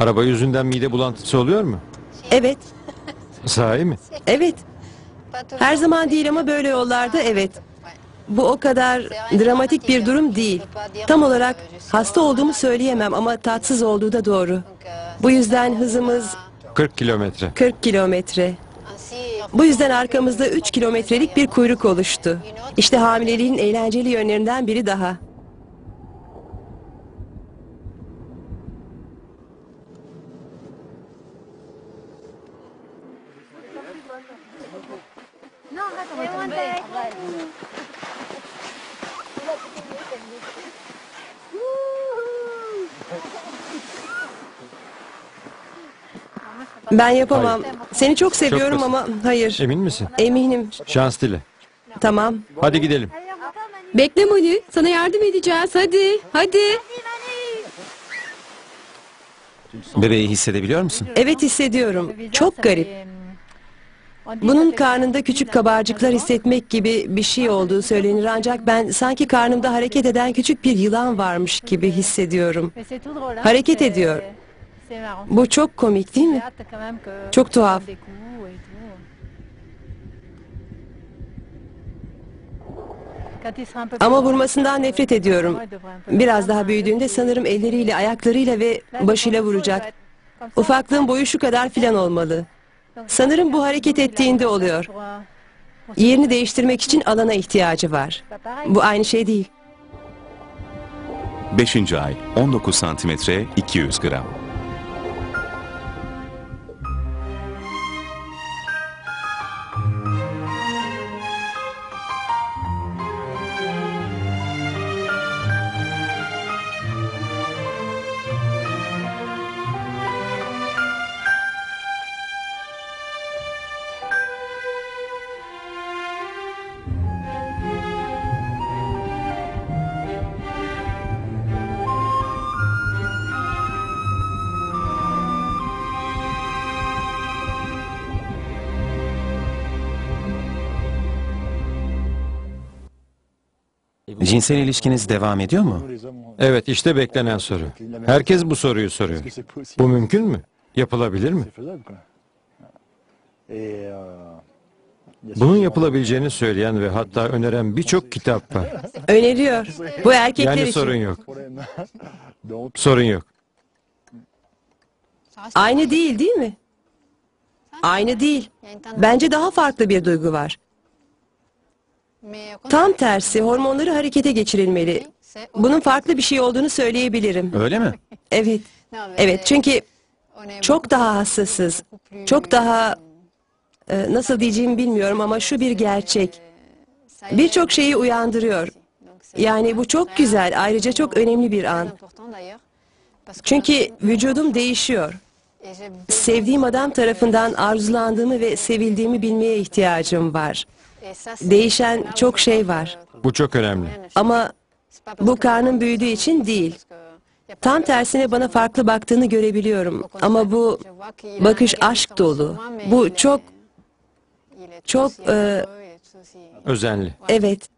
Araba yüzünden mide bulantısı oluyor mu? Evet, Sahi mi? evet. Her zaman değil ama böyle yollarda evet. Bu o kadar dramatik bir durum değil. Tam olarak hasta olduğumu söyleyemem ama tatsız olduğu da doğru. Bu yüzden hızımız 40 kilometre. 40 kilometre. Bu yüzden arkamızda 3 kilometrelik bir kuyruk oluştu. İşte hamileliğin eğlenceli yönlerinden biri daha. Ben yapamam. Seni çok seviyorum basit. ama hayır. Emin misin? Eminim. Şans dile. Tamam. Hadi gidelim. Bekle Moni, sana yardım edeceğiz. Hadi, hadi. Bebeği hissedebiliyor musun? Evet hissediyorum. Çok garip. Bunun karnında küçük kabarcıklar hissetmek gibi bir şey olduğu söylenir ancak ben sanki karnımda hareket eden küçük bir yılan varmış gibi hissediyorum. Hareket ediyor. Bu çok komik değil mi? Çok tuhaf. Ama vurmasından nefret ediyorum. Biraz daha büyüdüğünde sanırım elleriyle, ayaklarıyla ve başıyla vuracak. Ufaklığın boyu şu kadar filan olmalı. Sanırım bu hareket ettiğinde oluyor. Yerini değiştirmek için alana ihtiyacı var. Bu aynı şey değil. 5. ay 19 santimetre 200 gram. Cinsel ilişkiniz devam ediyor mu? Evet işte beklenen soru. Herkes bu soruyu soruyor. Bu mümkün mü? Yapılabilir mi? Bunun yapılabileceğini söyleyen ve hatta öneren birçok kitap var. Öneriyor. Bu erkekler Yani için. sorun yok. Sorun yok. Aynı değil değil mi? Aynı değil. Bence daha farklı bir duygu var. Tam tersi hormonları harekete geçirilmeli. Bunun farklı bir şey olduğunu söyleyebilirim. Öyle mi? Evet. Evet çünkü çok daha hassasız. Çok daha e, nasıl diyeceğimi bilmiyorum ama şu bir gerçek. Birçok şeyi uyandırıyor. Yani bu çok güzel, ayrıca çok önemli bir an. Çünkü vücudum değişiyor. Sevdiğim adam tarafından arzulandığımı ve sevildiğimi bilmeye ihtiyacım var. Değişen çok şey var. Bu çok önemli. Ama bu karnım büyüdüğü için değil. Tam tersine bana farklı baktığını görebiliyorum. Ama bu bakış aşk dolu. Bu çok çok, e, Özenli. evet.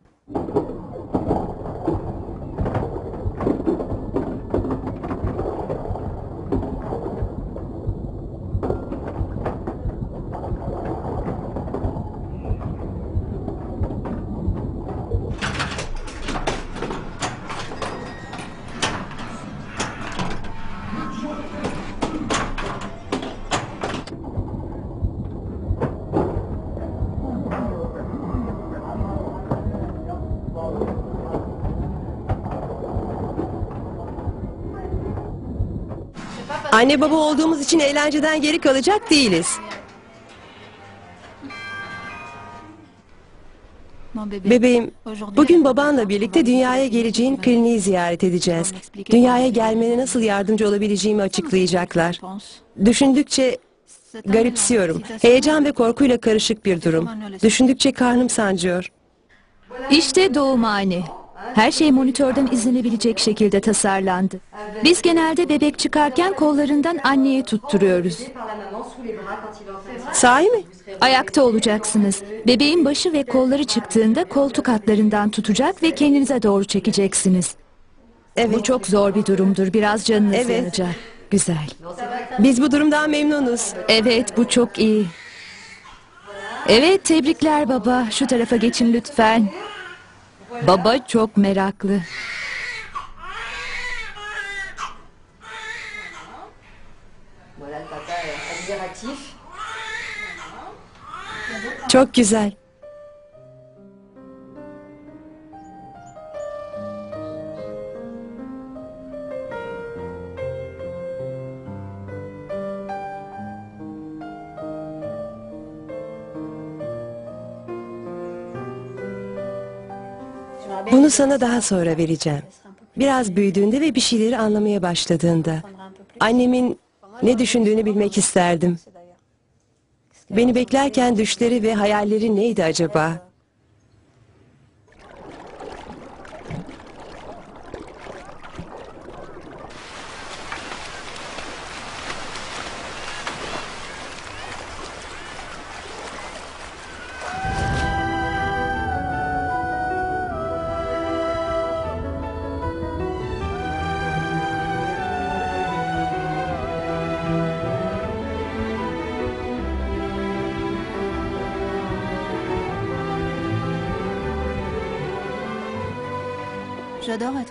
Anne baba olduğumuz için eğlenceden geri kalacak değiliz. Bebeğim, bugün babanla birlikte dünyaya geleceğin kliniği ziyaret edeceğiz. Dünyaya gelmene nasıl yardımcı olabileceğimi açıklayacaklar. Düşündükçe garipsiyorum. Heyecan ve korkuyla karışık bir durum. Düşündükçe karnım sancıyor. İşte doğumhane. Her şey monitörden izlenebilecek şekilde tasarlandı. Biz genelde bebek çıkarken kollarından anneye tutturuyoruz. Sahi mi? Ayakta olacaksınız. Bebeğin başı ve kolları çıktığında koltuk hatlarından tutacak ve kendinize doğru çekeceksiniz. Evet. Bu çok zor bir durumdur. Biraz canınız Evet. yanacak. güzel. Biz bu durumdan memnunuz. Evet bu çok iyi. Evet tebrikler baba. Şu tarafa geçin lütfen. Baba çok meraklı. Çok güzel. Bunu sana daha sonra vereceğim. Biraz büyüdüğünde ve bir şeyleri anlamaya başladığında. Annemin ne düşündüğünü bilmek isterdim. Beni beklerken düşleri ve hayalleri neydi acaba?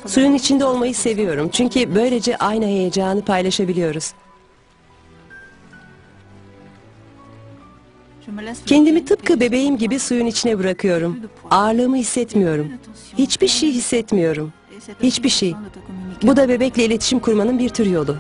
Suyun içinde olmayı seviyorum. Çünkü böylece aynı heyecanı paylaşabiliyoruz. Kendimi tıpkı bebeğim gibi suyun içine bırakıyorum. Ağırlığımı hissetmiyorum. Hiçbir şey hissetmiyorum. Hiçbir şey. Bu da bebekle iletişim kurmanın bir tür yolu.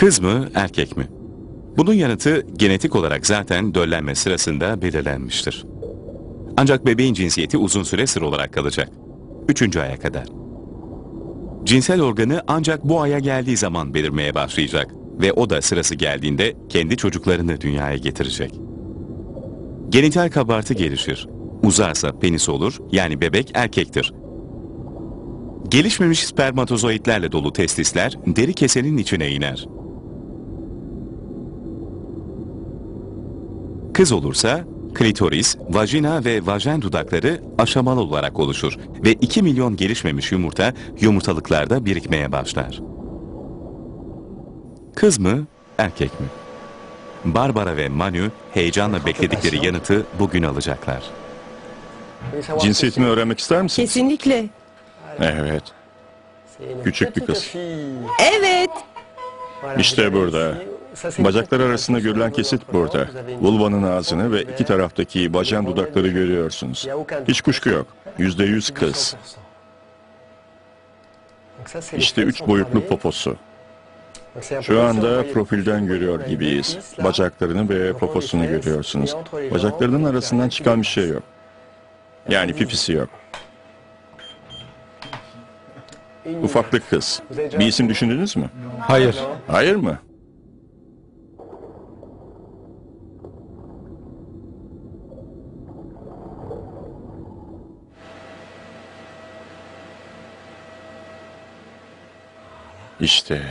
Kız mı, erkek mi? Bunun yanıtı genetik olarak zaten döllenme sırasında belirlenmiştir. Ancak bebeğin cinsiyeti uzun süre sır olarak kalacak. Üçüncü aya kadar. Cinsel organı ancak bu aya geldiği zaman belirmeye başlayacak ve o da sırası geldiğinde kendi çocuklarını dünyaya getirecek. Genital kabartı gelişir. Uzarsa penis olur, yani bebek erkektir. Gelişmemiş spermatozoitlerle dolu testisler deri kesenin içine iner. Kız olursa klitoris, vajina ve vajen dudakları aşamalı olarak oluşur ve 2 milyon gelişmemiş yumurta yumurtalıklarda birikmeye başlar. Kız mı, erkek mi? Barbara ve Manu heyecanla bekledikleri yanıtı bugün alacaklar. Cinsiyetini öğrenmek ister misin? Kesinlikle. Evet. Küçük bir kız. Evet. İşte burada. Bacaklar arasında görülen kesit burada. Vulvanın ağzını ve iki taraftaki bacan dudakları görüyorsunuz. Hiç kuşku yok. Yüzde yüz kız. İşte üç boyutlu poposu. Şu anda profilden görüyor gibiyiz. Bacaklarını ve poposunu görüyorsunuz. Bacaklarının arasından çıkan bir şey yok. Yani pipisi yok. Ufaklık kız. Bir isim düşündünüz mü? Hayır. Hayır mı? İşte